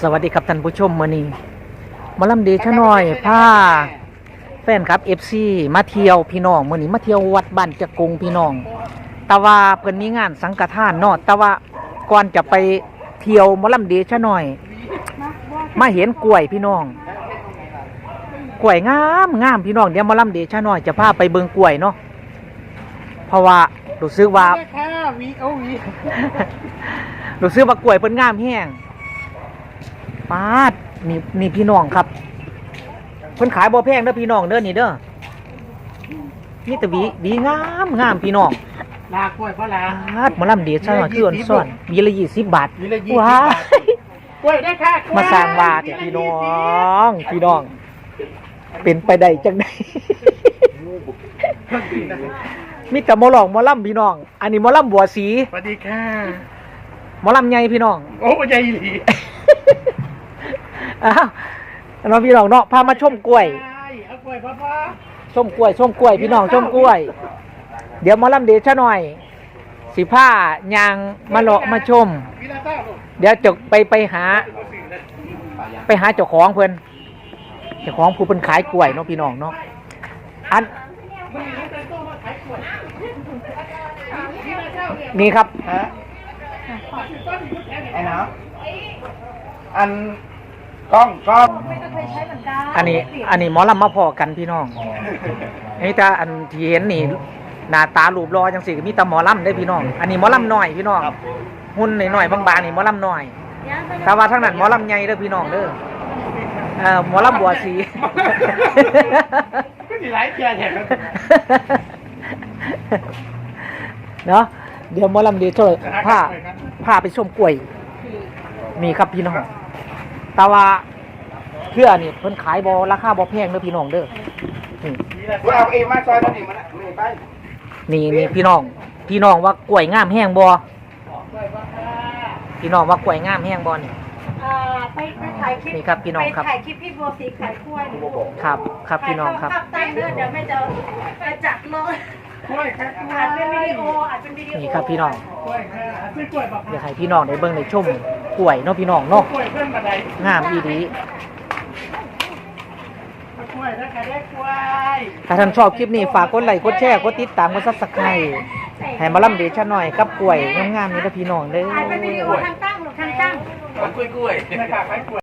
สวัสดีครับท่านผู้ชมมื้อนี้หมาลำเดชะน้อยพาแฟนครับ FC มาเที่ยวพี่น้องมื้อนี้มาเที่ยววัดบ้านจักรุงพี่น้องแต่ว่าเพิ่นมีงานสังฆทานเนาะแต่ว่าก่อนจะไปเที่ยวหมอลำเดชะน้อย มาเห็นกล้วยพี่น้องกล้วยงามงามพี่น้องเดี๋ยวหมอลำเดชะน้อยจะพาไปเบิ่งกล้วยเนาะเพราะว่ารู้สึกว่าแม่ค่ะวีเอาวีรู้สึกว่ากล้วยเพิ่นงามแห้ง ปาดนี่นี่พี่น้องครับเพิ่นขายบ่แพงเด้อพี่น้องเด้อนี่เด้อนี่แต่หวีหวีงามงามพี่น้องลากล้วยเพราะลาปาดหมาลำเดียดซะหน่อยคืออ่อนซ่อนหวีละยี่สิบบาทหวีละ20ว้าบาทยกล้วยได้ค่ะกล้วยมาสร้างบาทเนี่ยพี่น้อง พี่น้อง เป็นไปได้จังไดมีแต่หมอหลอกหมอลำพี่น้อง อันนี้หมอลำบัวสีสวัสดีค่ะหมอลำใหญ่พี่น้อง โอ้ยใจหลี อ้าวน้องพี่น้องเนาะพามาชมกล้วยใช่เอากล้วยพ่อพ่อชมกล้วยชมกล้วยพี่น้องชมกล้วย เดี๋ยวหมาลำเดชะหน่อย สิผ้ายางมาเลาะมาชม วิลาต้าลูกเดี๋ยวจะไปไปหา ไปหาเจ้าของเพิ่นเจ้าของผู้เพิ่นขายกล้วยเนาะพี่น้องเนาะอันนี่ครับ ฮะไอ้น้ำอัน กล้องกล้องอันนี้ อันนี้หมอลำมาพอกันพี่น้องนี่แต่อันที่เห็นนี่หน้าตารูปรอจังสิมีแต่หมอลำได้อพี่น้อง อันนี้หมอลำน้อยพี่น้องหุ่นหน่อยๆบางๆนี่หมอลำน้อย แต่ว่าทั้งนั้นหมอลำใหญ่เด้อพี่น้องเด้อเอ่อหมอลำบัวสี ก็สิหลายเกียร์แถมกันเนาะเดี๋ยวหมอลำเดี๋ยวช่วยพาพาไปชมกล้วยนี่ครับพี่น้อง แต่ว่าเพื่อนี่เพิ่นขายบอราคาบอแพงเด้อพี่น้องเด้อนี่กูเอาเองมาซอยนั่นนี่มันไม่ไปนี่นี่พี่น้อง พี่น้องว่ากล้วยงามแห้งบอพี่น้องว่ากล้วยงามแห้งบอนี่อ่าไปไปถ่ายคลิปนี่ครับพี่น้องครับไปถ่ายคลิปพี่บัวสีขายกล้วยครับ ครับพี่น้องครับถ่ายภาพตั้งเด้อเดี๋ยวแม่จะไปจัดเลยกล้วยค่ะกล้วยอัดเป็นวิดีโออัดเป็นวิดีโอนี่ครับพี่น้องกล้วยค่ะซื้อกล้วยบอกอยากให้พี่น้องได้เบิ่งได้ชม กล้วยเนาะพี่น้องเนาะกล้วยเพื่อนบันไดงามอีดีกล้วยถ้าใครได้กล้วยถ้าท่านชอบคลิปนี้ฝากกดไลค์กดแชร์กดติดตามกดซับสไครต์ให้มาล่ำเดชะหน่อยกับกล้วยงามๆนี่นะพี่น้องเด้ออัดเป็นวิดีโอทางตั้งหรือทางตั้ง กล้วยกล้วยนะคะขายกล้วย